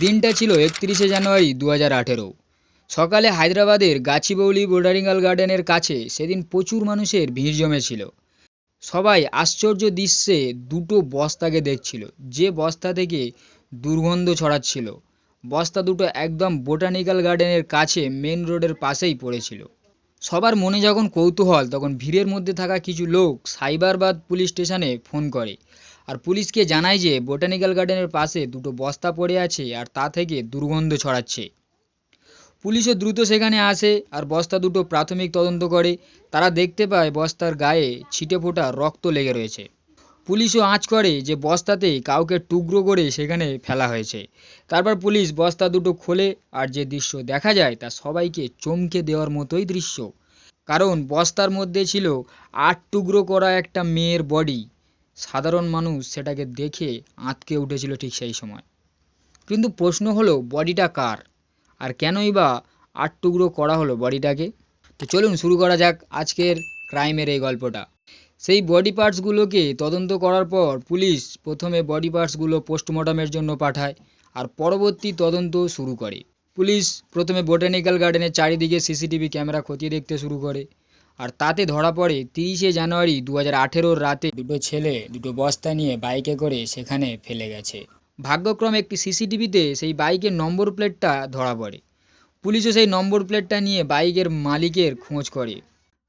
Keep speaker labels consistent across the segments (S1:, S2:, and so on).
S1: দিনটা ছিল একত্রিশে জানুয়ারি দু আঠেরো। সকালে হায়দ্রাবাদের গাছিবৌলি বোটানিক্যাল গার্ডেনের কাছে সেদিন প্রচুর মানুষের ভিড় জমেছিল। সবাই আশ্চর্য দৃশ্যে দুটো বস্তাকে দেখছিল, যে বস্তা থেকে দুর্গন্ধ ছড়াচ্ছিল। বস্তা দুটো একদম বোটানিক্যাল গার্ডেনের কাছে মেন রোডের পাশেই পড়েছিল। সবার মনে যখন কৌতূহল, তখন ভিড়ের মধ্যে থাকা কিছু লোক সাইবারবাদ পুলিশ স্টেশনে ফোন করে। আর পুলিশকে জানায় যে বোটানিক্যাল গার্ডেনের পাশে দুটো বস্তা পড়ে আছে আর তা থেকে দুর্গন্ধ ছড়াচ্ছে। পুলিশও দ্রুত সেখানে আসে আর বস্তা দুটো প্রাথমিক তদন্ত করে। তারা দেখতে পায় বস্তার গায়ে ছিটে ফোটা রক্ত লেগে রয়েছে। পুলিশও আঁচ করে যে বস্তাতে কাউকে টুকরো করে সেখানে ফেলা হয়েছে। তারপর পুলিশ বস্তা দুটো খোলে আর যে দৃশ্য দেখা যায় তা সবাইকে চমকে দেওয়ার মতোই দৃশ্য। কারণ বস্তার মধ্যে ছিল আট টুকরো করা একটা মেয়ের বডি সাধারণ মানুষ সেটাকে দেখে আঁতকে উঠেছিল ঠিক সেই সময়। কিন্তু প্রশ্ন হলো, বডিটা কার? আর কেনই বা আট টুকরো করা হলো বডিটাকে? তো চলুন শুরু করা যাক আজকের ক্রাইমের এই গল্পটা। সেই বডি পার্টসগুলোকে তদন্ত করার পর পুলিশ প্রথমে বডি পার্টসগুলো পোস্টমর্টমের জন্য পাঠায় আর পরবর্তী তদন্ত শুরু করে। পুলিশ প্রথমে বোটানিক্যাল গার্ডেনের চারিদিকে সিসিটিভি ক্যামেরা খতিয়ে দেখতে শুরু করে। আর তাতে ধরা পড়ে তিরিশে জানুয়ারি দু হাজার রাতে দুটো ছেলে, দুটো বস্তা নিয়ে বাইকে করে সেখানে ফেলে গেছে। ভাগ্যক্রমে একটি সিসিটিভিতে সেই বাইকের নম্বর প্লেটটা ধরা পড়ে। পুলিশও সেই নম্বর প্লেটটা নিয়ে বাইকের মালিকের খোঁজ করে।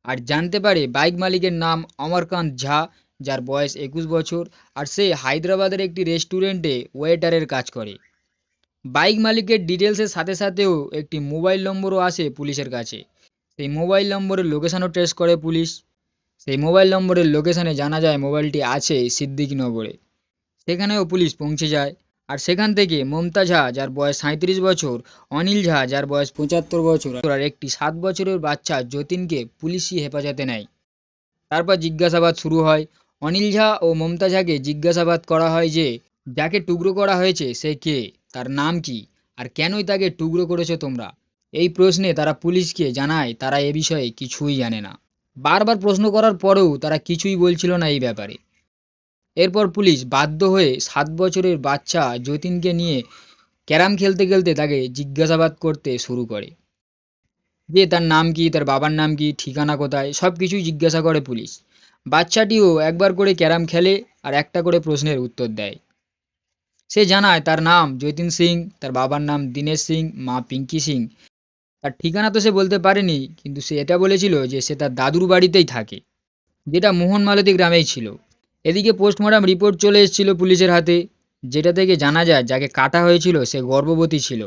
S1: আর জানতে পারে বাইক মালিকের নাম অমরকান্ত ঝা, যার বয়স একুশ বছর, আর সে হায়দ্রাবাদের একটি রেস্টুরেন্টে ওয়েটারের কাজ করে। বাইক মালিকের ডিটেলসের সাথে সাথেও একটি মোবাইল নম্বরও আসে পুলিশের কাছে। সেই মোবাইল নম্বরের লোকেশানও ট্রেস করে পুলিশ। সেই মোবাইল নম্বরের লোকেশানে জানা যায় মোবাইলটি আছে সিদ্দিকনগরে সেখানেও পুলিশ পৌঁছে যায়। আর সেখান থেকে মমতা ঝা, যার বয়স সাঁত্রিশ বছর, অনিল ঝা, যার বয়স পঁচাত্তর বছর, আর একটি সাত বছরের বাচ্চা যতীনকে পুলিশি হেফাজতে নেয়। তারপর জিজ্ঞাসাবাদ শুরু হয়। অনিল ঝা ও মমতা ঝাকে জিজ্ঞাসাবাদ করা হয় যে, যাকে টুকরো করা হয়েছে, সে কে? তার নাম কি? আর কেনই তাকে টুকরো করেছ তোমরা? এই প্রশ্নে তারা পুলিশকে জানায়, তারা এ বিষয়ে কিছুই জানে না। বারবার প্রশ্ন করার পরেও তারা কিছুই বলছিল না এই ব্যাপারে। এরপর পুলিশ বাধ্য হয়ে সাত বছরের বাচ্চা যতীনকে নিয়ে ক্যারাম খেলতে খেলতে তাকে জিজ্ঞাসাবাদ করতে শুরু করে। যে তার নাম কি, তার বাবার নাম কি, ঠিকানা কোথায়, সব কিছুই জিজ্ঞাসা করে পুলিশ। বাচ্চাটিও একবার করে ক্যারাম খেলে আর একটা করে প্রশ্নের উত্তর দেয়। সে জানায়, তার নাম যতীন সিং, তার বাবার নাম দীনেশ সিং, মা পিঙ্কি সিং তার ঠিকানা তো সে বলতে পারেনি, কিন্তু সে এটা বলেছিল যে সে তার দাদুর বাড়িতেই থাকে, যেটা মোহন মালতী গ্রামেই ছিল। এদিকে পোস্টমর্টম রিপোর্ট চলে এসেছিল পুলিশের হাতে, যেটা থেকে জানা যায় যাকে কাটা হয়েছিল সে গর্ভবতী ছিল।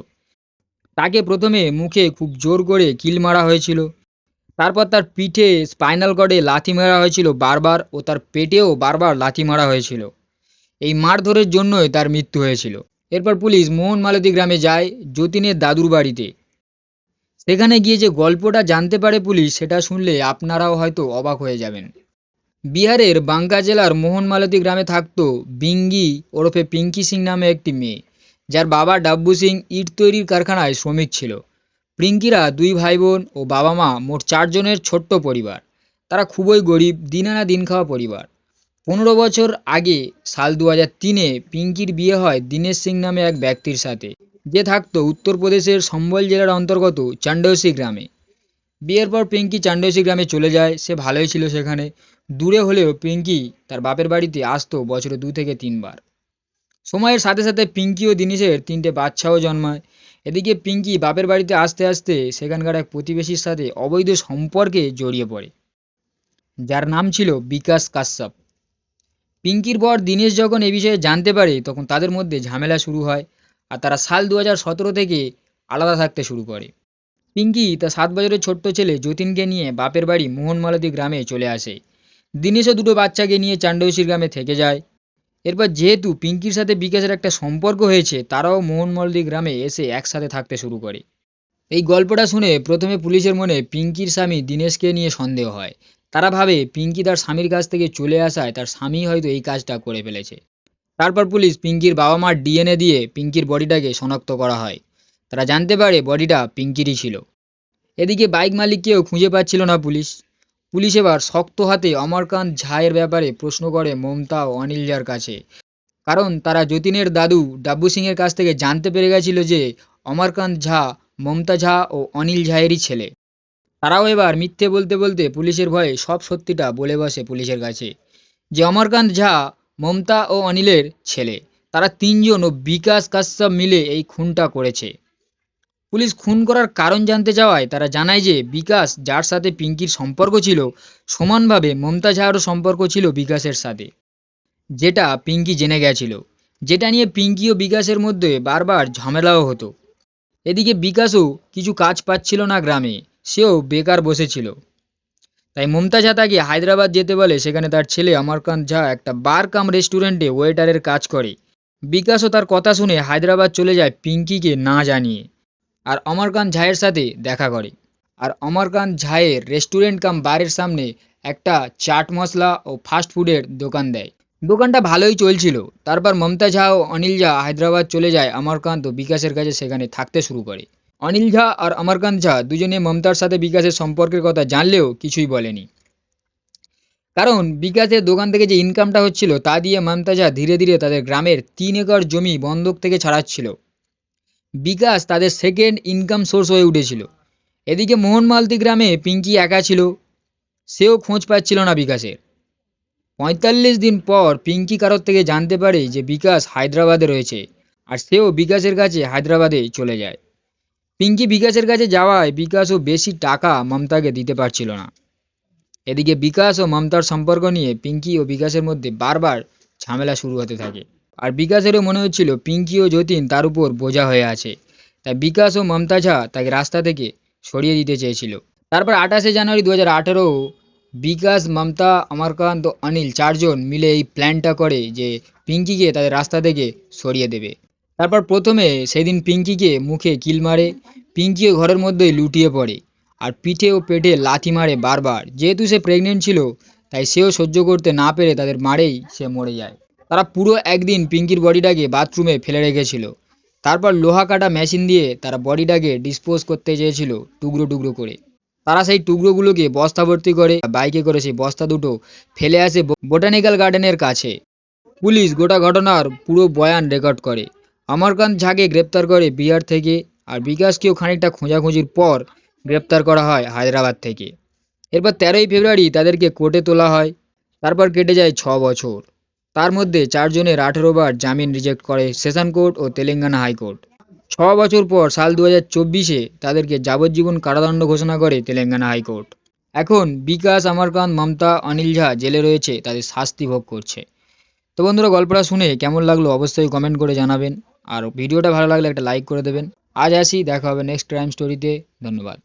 S1: তাকে প্রথমে মুখে খুব জোর করে কিল মারা হয়েছিল। তারপর তার পিঠে স্পাইনাল কর্ডে লাথি মারা হয়েছিল বারবার ও তার পেটেও বারবার লাথি মারা হয়েছিল। এই মারধরের জন্যই তার মৃত্যু হয়েছিল। এরপর পুলিশ মোহন মালতী গ্রামে যায় যতীনের দাদুর বাড়িতে। সেখানে গিয়ে যে গল্পটা জানতে পারে পুলিশ, সেটা শুনলে আপনারাও হয়তো অবাক হয়ে যাবেন। বিহারের বাঙ্কা জেলার মোহন মালতী গ্রামে থাকত বিঙ্গি ওরফে পিঙ্কি সিং নামে একটি মেয়ে, যার বাবা ডাব্বু সিং ইট তৈরির কারখানায় শ্রমিক ছিল। পিঙ্কিরা দুই ভাই বোন ও বাবা মা মোট চারজনের ছোট্ট পরিবার। তারা খুবই গরিব দিন আনা দিন খাওয়া পরিবার। পনেরো বছর আগে সাল দু তিনে পিঙ্কির বিয়ে হয় দীনেশ সিং নামে এক ব্যক্তির সাথে। যে থাকতো উত্তরপ্রদেশের সম্বল জেলার অন্তর্গত চান্ডৌসি গ্রামে। বিয়ের পর পিঙ্কি চান্ডৌসি গ্রামে চলে যায়, সে ভালোই ছিল সেখানে। দূরে হলেও পিঙ্কি তার বাপের বাড়িতে আসতো বছরে দু থেকে তিনবার। সময়ের সাথে সাথে পিঙ্কি ও দিনেশের তিনটে বাচ্চাও জন্মায়। এদিকে পিঙ্কি বাপের বাড়িতে আসতে আসতে সেখানকার এক প্রতিবেশীর সাথে অবৈধ সম্পর্কে জড়িয়ে পড়ে, যার নাম ছিল বিকাশ কাশ্যপ। পিঙ্কির পর দিনেশ যখন এ বিষয়ে জানতে পারে, তখন তাদের মধ্যে ঝামেলা শুরু হয়। আর তারা সাল দু হাজার সতেরো থেকে আলাদা থাকতে শুরু করে। পিঙ্কি তার সাত বছরের ছোট্ট ছেলে যতীনকে নিয়ে বাপের বাড়ি মোহনমালতী গ্রামে চলে আসে। দিনেশও দুটো বাচ্চাকে নিয়ে চান্ডৌসির গ্রামে থেকে যায়। এরপর যেহেতু পিঙ্কির সাথে বিকাশের একটা সম্পর্ক হয়েছে, তারাও মোহনমালতী গ্রামে এসে একসাথে থাকতে শুরু করে। এই গল্পটা শুনে প্রথমে পুলিশের মনে পিঙ্কির স্বামী দিনেশকে নিয়ে সন্দেহ হয়। তারা ভাবে পিঙ্কি তার স্বামীর কাছ থেকে চলে আসায় তার স্বামী হয়তো এই কাজটা করে ফেলেছে। তারপর পুলিশ পিঙ্কির বাবা মার ডিএনএ দিয়ে পিঙ্কির বডিটাকে শনাক্ত করা হয়। তারা জানতে পারে বডিটা পিঙ্কিরই ছিল। এদিকে বাইক মালিককেও খুঁজে পাচ্ছিল না পুলিশ। পুলিশ এবার শক্ত হাতে অমরকান্ত ঝায়ের ব্যাপারে প্রশ্ন করে মমতা ও অনিল ঝার কাছে। কারণ তারা যতীনের দাদু ডাব্বু সিংয়ের কাছ থেকে জানতে পেরে গেছিল যে অমরকান্ত ঝা, মমতা ঝা ও অনিল ঝায়েরই ছেলে। তারাও এবার মিথ্যে বলতে বলতে পুলিশের ভয়ে সব সত্যিটা বলে বসে পুলিশের কাছে। যে অমরকান্ত ঝা মমতা ও অনিলের ছেলে। তারা তিনজন ও বিকাশ কাশ্যপ মিলে এই খুনটা করেছে। পুলিশ খুন করার কারণ জানতে চাওয়ায় তারা জানায় যে বিকাশ যার সাথে পিঙ্কির সম্পর্ক ছিল, সমানভাবে মমতা ঝাড়ও সম্পর্ক ছিল বিকাশের সাথে। যেটা পিঙ্কি জেনে গেছিল। যেটা নিয়ে পিঙ্কি ও বিকাশের মধ্যে বারবার ঝামেলাও হতো। এদিকে বিকাশও কিছু কাজ পাচ্ছিল না গ্রামে। সেও বেকার বসেছিল। তাই মমতা ঝা তাকে হায়দ্রাবাদ যেতে বলে সেখানে তার ছেলে অমরকান্ত ঝা একটা বার কাম রেস্টুরেন্টে ওয়েটারের কাজ করে। বিকাশও তার কথা শুনে হায়দ্রাবাদ চলে যায় পিঙ্কিকে না জানিয়ে। আর অমরকান্ত ঝায়ের সাথে দেখা করে। আর অমরকান্ত ঝায়ের রেস্টুরেন্ট কাম বারের সামনে একটা চাট মশলা ও ফাস্ট ফুডের দোকান দেয়। দোকানটা ভালোই চলছিল। তারপর মমতা ঝা ও অনিল ঝা হায়দ্রাবাদ চলে যায় অমরকান্ত ও বিকাশের কাছে সেখানে থাকতে শুরু করে। অনিল ঝা আর অমরকান্ত ঝা দুজনে মমতার সাথে বিকাশের সম্পর্কের কথা জানলেও কিছুই বলেনি। কারণ বিকাশের দোকান থেকে যে ইনকামটা হচ্ছিল, তা দিয়ে মমতা ঝা ধীরে ধীরে তাদের গ্রামের তিন একর জমি বন্ধক থেকে ছাড়াচ্ছিল। বিকাশ তাদের সেকেন্ড ইনকাম সোর্স হয়ে উঠেছিল। এদিকে মোহনমালতি গ্রামে পিঙ্কি একা ছিল, সেও খোঁজ পাচ্ছিল না বিকাশের। পঁয়তাল্লিশ দিন পর পিঙ্কি কারোর থেকে জানতে পারে যে বিকাশ হায়দ্রাবাদে রয়েছে, আর সেও বিকাশের কাছে হায়দ্রাবাদে চলে যায়। পিঙ্কি বিকাশের কাছে যাওয়ায় বিকাশও বেশি টাকা মমতাকে দিতে পারছিল না। এদিকে বিকাশ ও মমতার সম্পর্ক নিয়ে পিঙ্কি ও বিকাশের মধ্যে বারবার ঝামেলা শুরু হতে থাকে। আর বিকাশেরও মনে হচ্ছিল পিঙ্কি ও যতীন তার উপর বোঝা হয়ে আছে। তাই বিকাশ ও মমতা ঝা তাকে রাস্তা থেকে সরিয়ে দিতে চেয়েছিল। তারপর আঠাশে জানুয়ারি দু হাজার আঠেরো বিকাশ, মমতা, অমরকান্ত, অনিল চারজন মিলে এই প্ল্যানটা করে যে পিঙ্কিকে তাদের রাস্তা থেকে সরিয়ে দেবে। তারপর প্রথমে সেদিন পিঙ্কিকে মুখে কিল মারে, পিঙ্কিও ঘরের মধ্যেই লুটিয়ে পড়ে আর পিঠে ও পেটে লাথি মারে বারবার। যেহেতু সে প্রেগনেন্ট ছিল, তাই সেও সহ্য করতে না পেরে তাদের মারেই সে মরে যায়। তারা পুরো একদিন পিঙ্কির বডিটাকে বাথরুমে ফেলে রেখেছিল। তারপর লোহা কাটা মেশিন দিয়ে তারা বডিটাকে ডিসপোজ করতে চেয়েছিল টুকরো টুকরো করে। তারা সেই টুকরোগুলোকে বস্তা ভর্তি করে বাইকে করে সেই বস্তা দুটো ফেলে আসে বোটানিক্যাল গার্ডেনের কাছে। পুলিশ গোটা ঘটনার পুরো বয়ান রেকর্ড করে। অমরকান্ত ঝাকে গ্রেপ্তার করে বিহার থেকে আর বিকাশকেও খানিকটা খোঁজাখুঁজির পর গ্রেপ্তার করা হয় হায়দ্রাবাদ থেকে। এরপর তেরোই ফেব্রুয়ারি তাদেরকে কোর্টে তোলা হয়, তারপর কেটে যায় ছ বছর। তার মধ্যে চারজনের আঠেরো বার জামিন রিজেক্ট করে সেশন কোর্ট ও তেলেঙ্গানা হাইকোর্ট। ছ বছর পর সাল দু হাজার চব্বিশে তাদেরকে যাবজ্জীবন কারাদণ্ড ঘোষণা করে তেলেঙ্গানা হাইকোর্ট। এখন বিকাশ আমারকান্ত মমতা, অনিল ঝা জেলে রয়েছে, তাদের শাস্তি ভোগ করছে। তো বন্ধুরা, গল্পটা শুনে কেমন লাগল অবশ্যই কমেন্ট করে জানাবেন। আর ভিডিওটা ভালো লাগলে একটা লাইক করে দেবেন। আজ আসি, দেখা হবে নেক্সট ক্রাইম স্টোরিতে ধন্যবাদ।